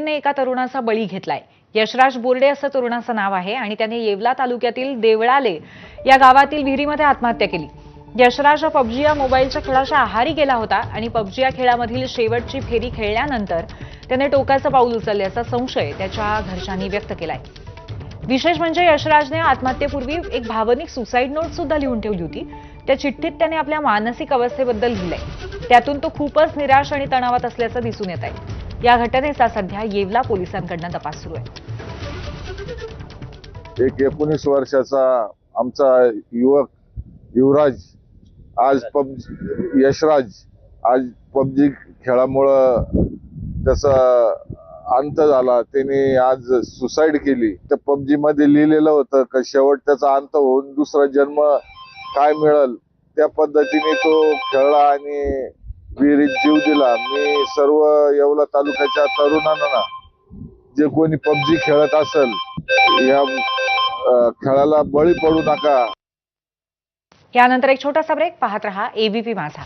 ने एका तरुणाचा बळी घेतलाय. यशराज बोर्डे असं तरुणाचं नाव आहे आणि त्याने येवला तालुक्यातील देवळाले या गावातील विहिरीमध्ये आत्महत्या केली. यशराज हा पबजी या मोबाईलच्या खेळाच्या आहारी गेला होता आणि पबजी या खेळामधील शेवटची फेरी खेळल्यानंतर त्याने टोकाचं पाऊल उचलल्याचा संशय त्याच्या घरच्यांनी व्यक्त केलाय. विशेष म्हणजे यशराजने आत्महत्येपूर्वी एक भावनिक सुसाईड नोट सुद्धा लिहून ठेवली होती. त्या चिठ्ठीत त्याने आपल्या मानसिक अवस्थेबद्दल लिहिलंय. त्यातून तो खूपच निराश आणि तणावात असल्याचं दिसून येत आहे या घटनेचा सध्या येवला पोलिसांकडनं तपास सुरू आहे. एक एकोणीस वर्षाचा आमचा युवक युवराज आज पबजी यशराज आज पबजी खेळामुळं त्याचा अंत झाला. त्याने आज सुसाईड केली. तर पबजी मध्ये लिहिलेलं होतं का शेवट त्याचा अंत होऊन दुसरा जन्म काय मिळल? त्या पद्धतीने तो खेळला आणि विहिरीत जीव दिला. मी सर्व येवला तालुक्याच्या तरुणांना जे कोणी पबजी खेळत असेल या खेळाला बळी पडू नका. यानंतर एक छोटासा ब्रेक पाहत रहा एबीपी माझा.